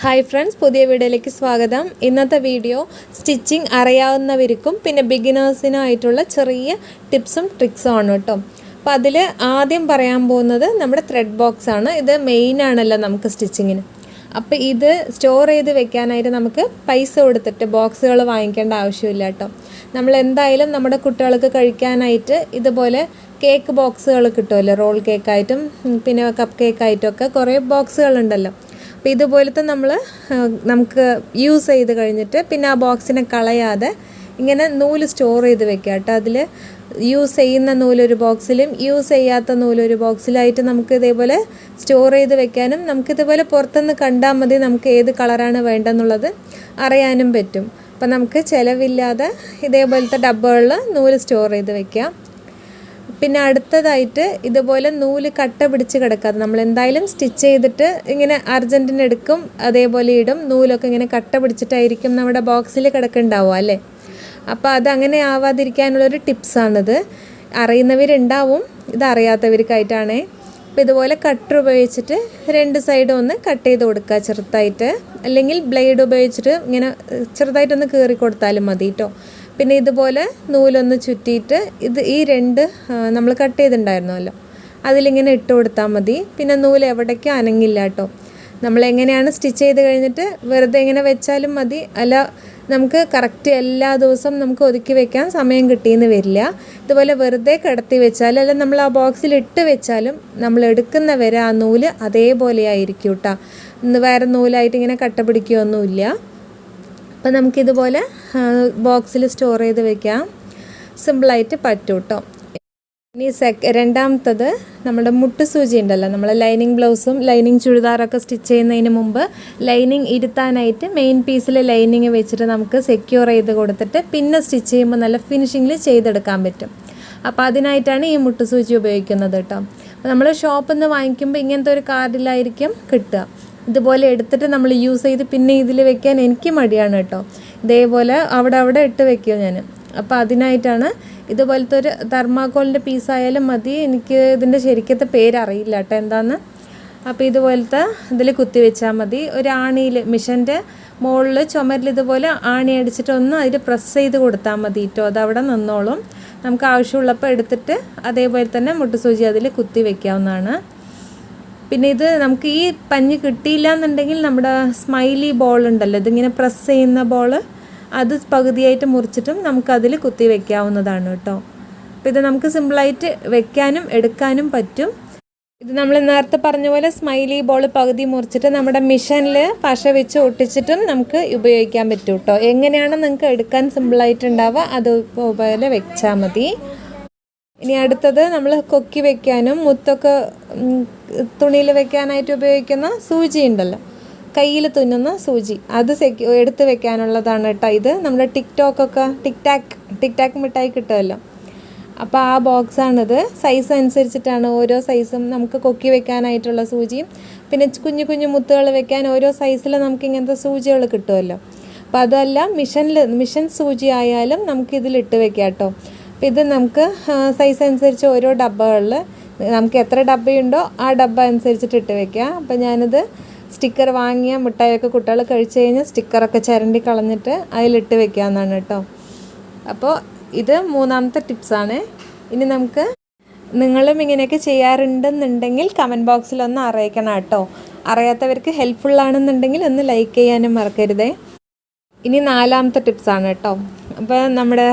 Hi friends പുതിയ വീഡിയോയിലേക്ക് സ്വാഗതം. ഇന്നത്തെ വീഡിയോ സ്റ്റിച്ചിങ് അറിയാവുന്നവർക്കും പിന്നെ ബിഗിനേഴ്സിനും ആയിട്ടുള്ള ചെറിയ ടിപ്സും ട്രിക്സും ആണ് കേട്ടോ. അപ്പോൾ അതിൽ ആദ്യം പറയാൻ പോകുന്നത് നമ്മുടെ ത്രെഡ് ബോക്സ് ആണ്. ഇത് മെയിൻ ആണല്ലോ നമുക്ക് സ്റ്റിച്ചിങ്ങിന്. അപ്പോൾ ഇത് സ്റ്റോർ ചെയ്ത് വെക്കാനായിട്ട് നമുക്ക് പൈസ കൊടുത്തിട്ട് ബോക്സുകൾ വാങ്ങിക്കേണ്ട ആവശ്യമില്ല കേട്ടോ. നമ്മൾ എന്തായാലും നമ്മുടെ കുട്ടികൾക്ക് കഴിക്കാനായിട്ട് ഇതുപോലെ കേക്ക് ബോക്സുകൾ കിട്ടുമല്ലോ. റോൾ കേക്കായിട്ടും പിന്നെ കപ്പ് കേക്കായിട്ടും ഒക്കെ കുറേ ബോക്സുകളുണ്ടല്ലോ അപ്പോൾ ഇതുപോലത്തെ നമ്മൾ നമുക്ക് യൂസ് ചെയ്ത് കഴിഞ്ഞിട്ട് പിന്നെ ആ ബോക്സിനെ കളയാതെ ഇങ്ങനെ നൂൽ സ്റ്റോർ ചെയ്ത് വെക്കുക കേട്ടോ. അതിൽ യൂസ് ചെയ്യുന്ന നൂലൊരു ബോക്സിലും യൂസ് ചെയ്യാത്ത നൂലൊരു ബോക്സിലായിട്ട് നമുക്ക് ഇതേപോലെ സ്റ്റോർ ചെയ്ത് വെക്കാനും നമുക്കിതുപോലെ പുറത്തുനിന്ന് കണ്ടാൽ മതി നമുക്ക് ഏത് കളറാണ് വേണ്ടതെന്നുള്ളത് അറിയാനും പറ്റും. അപ്പം നമുക്ക് ചിലവില്ലാതെ ഇതേപോലത്തെ ഡബ്ബകളിൽ നൂൽ സ്റ്റോർ ചെയ്ത് വെക്കാം. പിന്നെ അടുത്തതായിട്ട് ഇതുപോലെ നൂൽ കട്ട പിടിച്ച് കിടക്കാതെ നമ്മൾ എന്തായാലും സ്റ്റിച്ച് ചെയ്തിട്ട് ഇങ്ങനെ അർജന്റിന് എടുക്കും അതേപോലെ ഇടും. നൂലൊക്കെ ഇങ്ങനെ കട്ട പിടിച്ചിട്ടായിരിക്കും നമ്മുടെ ബോക്സിൽ കിടക്കുന്നുണ്ടാവുക അല്ലേ? അപ്പോൾ അത് അങ്ങനെ ആവാതിരിക്കാനുള്ളൊരു ടിപ്സാണിത്. അറിയുന്നവരുണ്ടാവും ഇത് അറിയാത്തവർക്കായിട്ടാണേ അപ്പോൾ ഇതുപോലെ കട്ടർ ഉപയോഗിച്ചിട്ട് രണ്ട് സൈഡും ഒന്ന് കട്ട് ചെയ്ത് കൊടുക്കുക ചെറുതായിട്ട്. അല്ലെങ്കിൽ ബ്ലേഡ് ഉപയോഗിച്ചിട്ട് ഇങ്ങനെ ചെറുതായിട്ടൊന്ന് കീറി കൊടുത്താലും മതി കേട്ടോ. പിന്നെ ഇതുപോലെ നൂലൊന്ന് ചുറ്റിയിട്ട് ഇത് ഈ രണ്ട് നമ്മൾ കട്ട് ചെയ്തിട്ടുണ്ടായിരുന്നല്ലോ. അതിലിങ്ങനെ ഇട്ട് കൊടുത്താൽ മതി. പിന്നെ നൂൽ എവിടേക്കും അനങ്ങില്ല കേട്ടോ. നമ്മളെങ്ങനെയാണ് സ്റ്റിച്ച് ചെയ്ത് കഴിഞ്ഞിട്ട് വെറുതെ ഇങ്ങനെ വെച്ചാലും മതി. അല്ല നമുക്ക് കറക്റ്റ് എല്ലാ ദിവസവും നമുക്ക് ഒതുക്കി വെക്കാൻ സമയം കിട്ടിയെന്ന് വരില്ല. ഇതുപോലെ വെറുതെ കിടത്തി വെച്ചാൽ അല്ല നമ്മൾ ആ ബോക്സിൽ ഇട്ട് വെച്ചാലും നമ്മൾ എടുക്കുന്ന വരെ ആ നൂൽ അതേപോലെ ആയിരിക്കും കേട്ടോ വേറെ നൂലായിട്ട് ഇങ്ങനെ കട്ട പിടിക്കുകയൊന്നുമില്ല. അപ്പോൾ നമുക്കിതുപോലെ ബോക്സിൽ സ്റ്റോർ ചെയ്ത് വെക്കാം. സിമ്പിളായിട്ട് പറ്റും കേട്ടോ ഇനി സെക്ക് രണ്ടാമത്തത് നമ്മുടെ മുട്ട് സൂചി ഉണ്ടല്ലോ. നമ്മൾ ലൈനിങ് ബ്ലൗസും ലൈനിങ് ചുരിദാറൊക്കെ സ്റ്റിച്ച് ചെയ്യുന്നതിന് മുമ്പ് ലൈനിങ് ഇരുത്താനായിട്ട് മെയിൻ പീസിൽ ലൈനിങ് വെച്ചിട്ട് നമുക്ക് സെക്യൂർ ചെയ്ത് കൊടുത്തിട്ട് പിന്നെ സ്റ്റിച്ച് ചെയ്യുമ്പോൾ നല്ല ഫിനിഷിങ്ങിൽ ചെയ്തെടുക്കാൻ പറ്റും. അപ്പോൾ അതിനായിട്ടാണ് ഈ മുട്ട് സൂചി ഉപയോഗിക്കുന്നത് കേട്ടോ നമ്മൾ ഷോപ്പിൽ നിന്ന് വാങ്ങിക്കുമ്പോൾ ഇങ്ങനത്തെ ഒരു കാർഡിലായിരിക്കും കിട്ടുക. ഇതുപോലെ എടുത്തിട്ട് നമ്മൾ യൂസ് ചെയ്ത് പിന്നെ ഇതിൽ വെക്കാൻ എനിക്ക് മടിയാണ് കേട്ടോ. ഇതേപോലെ അവിടെ അവിടെ ഇട്ട് വെക്കും ഞാൻ അപ്പോൾ അതിനായിട്ടാണ് ഇതുപോലത്തെ ഒരു തെർമാക്കോളിന്റെ പീസായാലും മതി. എനിക്ക് ഇതിന്റെ ശരിക്കത്തെ പേരറിയില്ല കേട്ടോ എന്താന്ന്. അപ്പോൾ ഇതുപോലത്തെ ഇതിൽ കുത്തി വെച്ചാൽ മതി. ഒരു ആണിയിൽ മിഷന്റെ മുകളിൽ ചുമരിൽ ഇതുപോലെ ആണി അടിച്ചിട്ട് ഒന്ന് അതിൽ പ്രസ് ചെയ്ത് കൊടുത്താൽ മതി കേട്ടോ അതവിടെ നിന്നോളും. നമുക്ക് ആവശ്യമുള്ളപ്പോൾ എടുത്തിട്ട് അതേപോലെ തന്നെ മുട്ടുസൂചി അതിൽ കുത്തി വെക്കാവുന്നതാണ്. പിന്നെ ഇത് നമുക്ക് ഈ പഞ്ഞ് കിട്ടിയില്ല എന്നുണ്ടെങ്കിൽ നമ്മുടെ സ്മൈലി ബോൾ ഉണ്ടല്ലോ ഇതിങ്ങനെ പ്രസ് ചെയ്യുന്ന ബോൾ അത് പകുതിയായിട്ട് മുറിച്ചിട്ടും നമുക്കതിൽ കുത്തി വെക്കാവുന്നതാണ് കേട്ടോ. അപ്പോൾ ഇത് നമുക്ക് സിമ്പിളായിട്ട് വെക്കാനും എടുക്കാനും പറ്റും. ഇത് നമ്മൾ നേരത്തെ പറഞ്ഞ പോലെ സ്മൈലി ബോൾ പകുതി മുറിച്ചിട്ട് നമ്മുടെ മിഷനിൽ പശ വെച്ച് ഒട്ടിച്ചിട്ടും നമുക്ക് ഉപയോഗിക്കാൻ പറ്റും കേട്ടോ. എങ്ങനെയാണ് നിങ്ങൾക്ക് എടുക്കാൻ സിമ്പിളായിട്ടുണ്ടാവുക അതുപോലെ വെച്ചാൽ മതി. ഇനി അടുത്തത് നമ്മൾ കൊക്കി വെക്കാനും മുത്തൊക്കെ തുണിയിൽ വെക്കാനായിട്ട് ഉപയോഗിക്കുന്ന സൂചി ഉണ്ടല്ലോ. കയ്യിൽ തുന്നുന്ന സൂചി. അത് സെക്യൂ എടുത്ത് വെക്കാനുള്ളതാണ് കേട്ടോ ഇത്. നമ്മുടെ ടിക് ടാക്ക് ടിക് ടാക്ക് മിഠായി കിട്ടുമല്ലോ. അപ്പോൾ ആ ബോക്സാണിത്. സൈസ് അനുസരിച്ചിട്ടാണ് ഓരോ സൈസും നമുക്ക് കൊക്കി വെക്കാനായിട്ടുള്ള സൂചിയും. പിന്നെ കുഞ്ഞു കുഞ്ഞു മുത്തുകൾ വെക്കാൻ ഓരോ സൈസിൽ നമുക്ക് ഇങ്ങനത്തെ സൂചികൾ കിട്ടുമല്ലോ. അപ്പോൾ അതല്ല മിഷനിൽ മിഷൻ സൂചി ആയാലും നമുക്ക് ഇതിലിട്ട് വെക്കാം കേട്ടോ. അപ്പോൾ ഇത് നമുക്ക് സൈസ് അനുസരിച്ച് ഓരോ ഡബ്ബകളിൽ നമുക്ക് എത്ര ഡബ്ബയുണ്ടോ ആ ഡബ്ബ അനുസരിച്ചിട്ട് ഇട്ട് വെക്കാം അപ്പോൾ ഞാനിത് സ്റ്റിക്കർ വാങ്ങിയ മിഠായിയൊക്കെ കുട്ടികൾ കഴിച്ച് കഴിഞ്ഞാൽ സ്റ്റിക്കറൊക്കെ ചിരണ്ടി കളഞ്ഞിട്ട് അതിലിട്ട് വെക്കാമെന്നാണ് കേട്ടോ. അപ്പോൾ ഇത് മൂന്നാമത്തെ ടിപ്സാണ് ഇനി നമുക്ക് നിങ്ങളും ഇങ്ങനെയൊക്കെ ചെയ്യാറുണ്ടെന്നുണ്ടെങ്കിൽ കമന്റ് ബോക്സിൽ ഒന്ന് അറിയിക്കണം കേട്ടോ. അറിയാത്തവർക്ക് ഹെൽപ്ഫുള്ളാണെന്നുണ്ടെങ്കിൽ ഒന്ന് ലൈക്ക് ചെയ്യാനും മറക്കരുതേ. ഇനി നാലാമത്തെ ടിപ്സാണ് കേട്ടോ. അപ്പോൾ നമ്മുടെ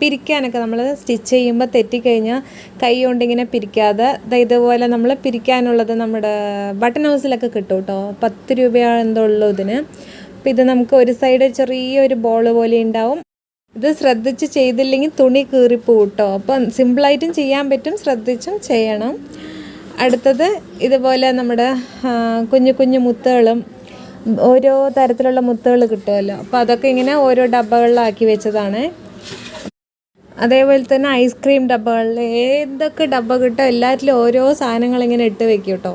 പിരിക്കാനൊക്കെ നമ്മൾ സ്റ്റിച്ച് ചെയ്യുമ്പോൾ തെറ്റിക്കഴിഞ്ഞാൽ കൈ കൊണ്ടിങ്ങനെ പിരിക്കാതെ ഇതുപോലെ നമ്മൾ പിരിക്കാനുള്ളത് നമ്മുടെ ബട്ടൺ ഹൗസിലൊക്കെ കിട്ടും കേട്ടോ. പത്ത് രൂപയാണ് എന്തോ ഉള്ളൂ ഇതിന്. അപ്പോൾ ഇത് നമുക്ക് ഒരു സൈഡ് ചെറിയൊരു ബോൾ പോലെ ഉണ്ടാവും. ഇത് ശ്രദ്ധിച്ച് ചെയ്തില്ലെങ്കിൽ തുണി കീറിപ്പോവും കേട്ടോ. അപ്പം സിമ്പിളായിട്ടും ചെയ്യാൻ പറ്റും ശ്രദ്ധിച്ചും ചെയ്യണം. അടുത്തത് ഇതുപോലെ നമ്മുടെ കുഞ്ഞു കുഞ്ഞു മുത്തുകളും ഓരോ തരത്തിലുള്ള മുത്തുകൾ കിട്ടുമല്ലോ. അപ്പോൾ അതൊക്കെ ഇങ്ങനെ ഓരോ ഡബ്ബകളിലാക്കി വെച്ചതാണ്. അതേപോലെ തന്നെ ഐസ്ക്രീം ഡബ്ബകളിൽ ഏതൊക്കെ ഡബ്ബ കിട്ടോ എല്ലാറ്റിലും ഓരോ സാധനങ്ങൾ ഇങ്ങനെ ഇട്ട് വെക്കും കേട്ടോ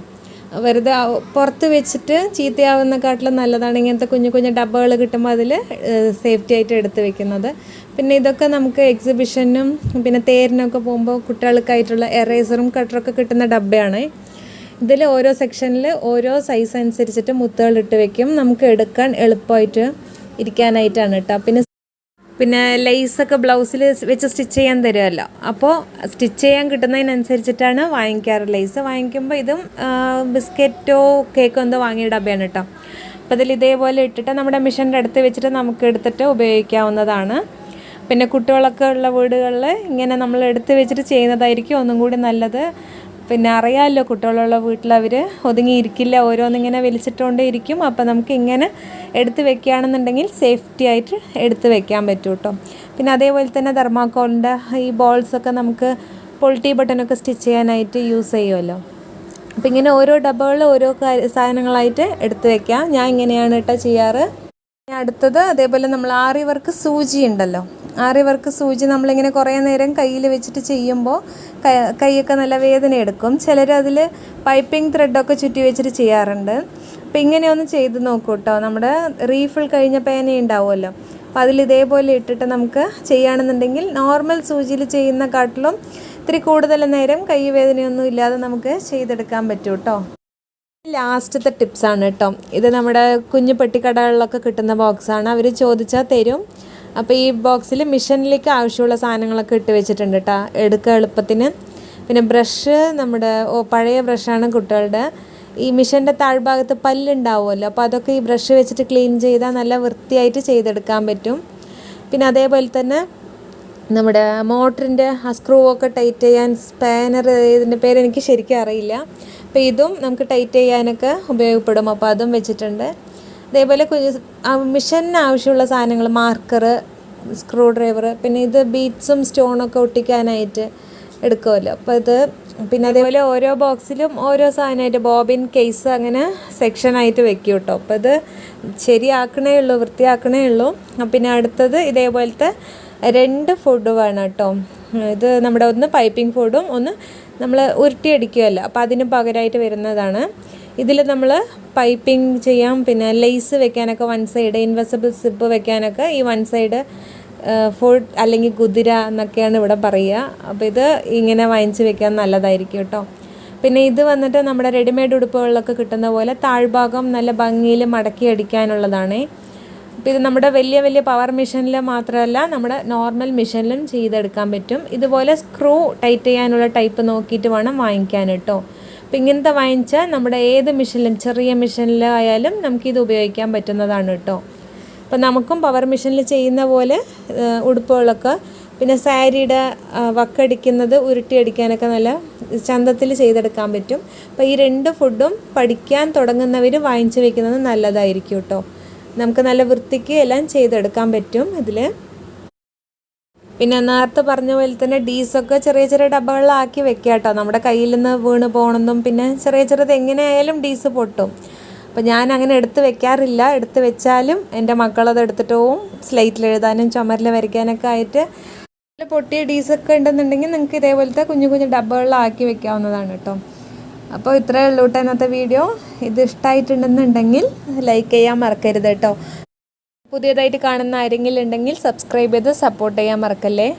വെറുതെ പുറത്ത് വെച്ചിട്ട് ചീത്തയാവുന്നക്കാട്ടിലും നല്ലതാണ് ഇങ്ങനത്തെ കുഞ്ഞു കുഞ്ഞു ഡബ്ബകൾ കിട്ടുമ്പോൾ അതിൽ സേഫ്റ്റി ആയിട്ട് എടുത്ത് വെക്കുന്നത്. പിന്നെ ഇതൊക്കെ നമുക്ക് എക്സിബിഷനും പിന്നെ തേരിനൊക്കെ പോകുമ്പോൾ കുട്ടികൾക്കായിട്ടുള്ള എറേസറും കട്ടറൊക്കെ കിട്ടുന്ന ഡബ്ബയാണ്. ഇതിൽ ഓരോ സെക്ഷനിൽ ഓരോ സൈസ് അനുസരിച്ചിട്ട് മുത്തുകൾ ഇട്ട് വെക്കും. നമുക്ക് എടുക്കാൻ എളുപ്പമായിട്ട് ഇരിക്കാനായിട്ടാണ് കേട്ടോ. പിന്നെ പിന്നെ ലേസൊക്കെ ബ്ലൗസിൽ വെച്ച് സ്റ്റിച്ച് ചെയ്യാൻ തരുമല്ലോ അപ്പോൾ സ്റ്റിച്ച് ചെയ്യാൻ കിട്ടുന്നതിനനുസരിച്ചിട്ടാണ് വാങ്ങിക്കാറ് ലേസ് വാങ്ങിക്കുമ്പോൾ ഇതും ബിസ്ക്കറ്റോ കേക്കോ എന്തോ വാങ്ങിയ ഡബയാണ് കേട്ടോ. അപ്പോൾ ഇതിൽ ഇതേപോലെ ഇട്ടിട്ട് നമ്മുടെ മിഷന്റെ അടുത്ത് വെച്ചിട്ട് നമുക്ക് എടുത്തിട്ട് ഉപയോഗിക്കാവുന്നതാണ്. പിന്നെ കുട്ടികളൊക്കെ ഉള്ള വീടുകളിൽ ഇങ്ങനെ നമ്മൾ എടുത്ത് വെച്ചിട്ട് ചെയ്യുന്നതായിരിക്കും ഒന്നും കൂടി നല്ലത്. പിന്നെ അറിയാമല്ലോ കുട്ടികളുള്ള വീട്ടിൽ അവർ ഒതുങ്ങിയിരിക്കില്ല ഓരോന്നിങ്ങനെ വലിച്ചിട്ടുകൊണ്ടേ ഇരിക്കും അപ്പോൾ നമുക്ക് ഇങ്ങനെ എടുത്ത് വെക്കുകയാണെന്നുണ്ടെങ്കിൽ സേഫ്റ്റി ആയിട്ട് എടുത്ത് വെക്കാൻ പറ്റും കേട്ടോ പിന്നെ അതേപോലെ തന്നെ തെർമാക്കോളിന്റെ ഈ ബോൾസൊക്കെ നമുക്ക് പൊളിറ്റി ബട്ടനൊക്കെ സ്റ്റിച്ച് ചെയ്യാനായിട്ട് യൂസ് ചെയ്യുമല്ലോ. അപ്പോൾ ഇങ്ങനെ ഓരോ ഡബ്ബകളിൽ ഓരോ സാധനങ്ങളായിട്ട് എടുത്ത് വെക്കാം. ഞാൻ ഇങ്ങനെയാണ് കേട്ടോ ചെയ്യാറ്. അടുത്തത് അതേപോലെ നമ്മൾ ആറി വർക്ക് സൂചി ഉണ്ടല്ലോ ആറി വർക്ക് സൂചി നമ്മളിങ്ങനെ കുറേ നേരം കയ്യിൽ വെച്ചിട്ട് ചെയ്യുമ്പോൾ കൈയൊക്കെ നല്ല വേദന എടുക്കും. ചിലർ അതിൽ പൈപ്പിംഗ് ത്രെഡൊക്കെ ചുറ്റി വെച്ചിട്ട് ചെയ്യാറുണ്ട്. അപ്പോൾ ഇങ്ങനെ ഒന്ന് ചെയ്ത് നോക്കൂ കേട്ടോ നമ്മുടെ റീഫിൾ കഴിഞ്ഞ പേന ഉണ്ടാവുമല്ലോ. അപ്പോൾ അതിൽ ഇതേപോലെ ഇട്ടിട്ട് നമുക്ക് ചെയ്യുകയാണെന്നുണ്ടെങ്കിൽ നോർമൽ സൂചിയിൽ ചെയ്യുന്ന കാട്ടിലും ഇത്തിരി കൂടുതൽ നേരം കൈ വേദനയൊന്നും ഇല്ലാതെ നമുക്ക് ചെയ്തെടുക്കാൻ പറ്റും കേട്ടോ ലാസ്റ്റത്തെ ടിപ്സാണ് കേട്ടോ. ഇത് നമ്മുടെ കുഞ്ഞു പെട്ടിക്കടകളിലൊക്കെ കിട്ടുന്ന ബോക്സാണ് അവർ ചോദിച്ചാൽ തരും. അപ്പോൾ ഈ ബോക്സിൽ മിഷനിലേക്ക് ആവശ്യമുള്ള സാധനങ്ങളൊക്കെ ഇട്ട് വെച്ചിട്ടുണ്ട് കേട്ടോ എടുക്കുക എളുപ്പത്തിന്. പിന്നെ ബ്രഷ് നമ്മുടെ ഓ പഴയ ബ്രഷാണ് കുട്ടികളുടെ. ഈ മിഷന്റെ താഴ്ഭാഗത്ത് പല്ലുണ്ടാവുമല്ലോ. അപ്പോൾ അതൊക്കെ ഈ ബ്രഷ് വെച്ചിട്ട് ക്ലീൻ ചെയ്താൽ നല്ല വൃത്തിയായിട്ട് ചെയ്തെടുക്കാൻ പറ്റും. പിന്നെ അതേപോലെ തന്നെ നമ്മുടെ മോട്ടറിന്റെ ആ സ്ക്രൂ ഒക്കെ ടൈറ്റ് ചെയ്യാൻ സ്പാനർ ഇതിന്റെ പേര് എനിക്ക് ശരിക്കും അറിയില്ല. അപ്പോൾ ഇതും നമുക്ക് ടൈറ്റ് ചെയ്യാനൊക്കെ ഉപയോഗപ്പെടും. അപ്പോൾ അതും വെച്ചിട്ടുണ്ട്. അതേപോലെ മിഷന് ആവശ്യമുള്ള സാധനങ്ങൾ മാർക്കർ സ്ക്രൂ ഡ്രൈവർ പിന്നെ ഇത് ബീറ്റ്സും സ്റ്റോണൊക്കെ ഒട്ടിക്കാനായിട്ട് എടുക്കുമല്ലോ. അപ്പോൾ ഇത് പിന്നെ അതേപോലെ ഓരോ ബോക്സിലും ഓരോ സാധനമായിട്ട് ബോബിൻ കേസ് അങ്ങനെ സെക്ഷനായിട്ട് വെക്കും കേട്ടോ. അപ്പോൾ ഇത് ശരിയാക്കണേ ഉള്ളൂ വൃത്തിയാക്കണേ ഉള്ളൂ. പിന്നെ അടുത്തത് ഇതേപോലത്തെ രണ്ട് ഫുഡ് വേണം കേട്ടോ. ഇത് നമ്മുടെ ഒന്ന് പൈപ്പിംഗ് ഫുഡും ഒന്ന് നമ്മൾ ഉരുട്ടിയടിക്കുകയല്ല. അപ്പോൾ അതിന് പകരമായിട്ട് വരുന്നതാണ്. ഇതിൽ നമ്മൾ പൈപ്പിംഗ് ചെയ്യാം. പിന്നെ ലെയ്സ് വെക്കാനൊക്കെ വൺ സൈഡ് ഇൻവെസിബിൾ സിപ്പ് വെക്കാനൊക്കെ ഈ വൺ സൈഡ് ഫുൾ അല്ലെങ്കിൽ കുതിര എന്നൊക്കെയാണ് ഇവിടെ പറയുക. അപ്പോൾ ഇത് ഇങ്ങനെ വാങ്ങിച്ച് വെക്കാൻ നല്ലതായിരിക്കും കേട്ടോ. പിന്നെ ഇത് വന്നിട്ട് നമ്മുടെ റെഡിമെയ്ഡ് ഉടുപ്പുകളിലൊക്കെ കിട്ടുന്ന പോലെ താഴ്ഭാഗം നല്ല ഭംഗിയിൽ മടക്കി അടിക്കാനുള്ളതാണ്. അപ്പോൾ ഇത് നമ്മുടെ വലിയ വലിയ പവർ മെഷീനിൽ മാത്രമല്ല നമ്മുടെ നോർമൽ മെഷീനിലും ചെയ്തെടുക്കാൻ പറ്റും. ഇതുപോലെ സ്ക്രൂ ടൈറ്റ് ചെയ്യാനുള്ള ടൈപ്പ് നോക്കിയിട്ട് വേണം വാങ്ങിക്കാൻ കേട്ടോ. അപ്പോൾ ഇങ്ങനത്തെ വാങ്ങിച്ചാൽ നമ്മുടെ ഏത് മെഷീനിലും ചെറിയ മെഷീനിലായാലും നമുക്കിത് ഉപയോഗിക്കാൻ പറ്റുന്നതാണ് കേട്ടോ. അപ്പോൾ നമുക്കും പവർ മെഷീനിൽ ചെയ്യുന്ന പോലെ ഉടുപ്പുകളൊക്കെ പിന്നെ സാരിയുടെ വക്കടിക്കുന്നത് ഉരുട്ടിയടിക്കാനൊക്കെ നല്ല ചന്തത്തിൽ ചെയ്തെടുക്കാൻ പറ്റും. അപ്പോൾ ഈ രണ്ട് ഫുഡും പഠിക്കാൻ തുടങ്ങുന്നവർ വാങ്ങിച്ചു വെക്കുന്നത് നല്ലതായിരിക്കും കേട്ടോ. നമുക്ക് നല്ല വൃത്തിക്ക് എല്ലാം ചെയ്തെടുക്കാൻ പറ്റും ഇതിൽ പിന്നെ നേരത്തെ പറഞ്ഞ പോലെ തന്നെ ഡീസൊക്കെ ചെറിയ ചെറിയ ഡബ്ബകളിലാക്കി വെക്കുക കേട്ടോ. നമ്മുടെ കയ്യിൽ നിന്ന് വീണ് പോകണമെന്നും പിന്നെ ചെറിയ ചെറിയത് എങ്ങനെയായാലും ഡീസ് പൊട്ടും. അപ്പോൾ ഞാൻ അങ്ങനെ എടുത്ത് വെക്കാറില്ല. എടുത്ത് വെച്ചാലും എന്റെ മക്കളത് എടുത്തിട്ട് പോവും. സ്ലൈറ്റിൽ എഴുതാനും ചുമരിൽ വരയ്ക്കാനൊക്കെ ആയിട്ട്. പൊട്ടിയ ഡീസൊക്കെ ഉണ്ടെന്നുണ്ടെങ്കിൽ നിങ്ങൾക്ക് ഇതേപോലത്തെ കുഞ്ഞു കുഞ്ഞു ഡബ്ബകളിലാക്കി വെക്കാവുന്നതാണ് കേട്ടോ. അപ്പോൾ ഇത്രയേ ഉള്ളൂ കേട്ടോ ഇന്നത്തെ വീഡിയോ. ഇത് ഇഷ്ടമായിട്ടുണ്ടെന്നുണ്ടെങ്കിൽ ലൈക്ക് ചെയ്യാൻ മറക്കരുത് കേട്ടോ. പുതിയതായിട്ട് കാണുന്ന ആരെങ്കിലും ഉണ്ടെങ്കിൽ സബ്സ്ക്രൈബ് ചെയ്ത് സപ്പോർട്ട് ചെയ്യാൻ മറക്കല്ലേ?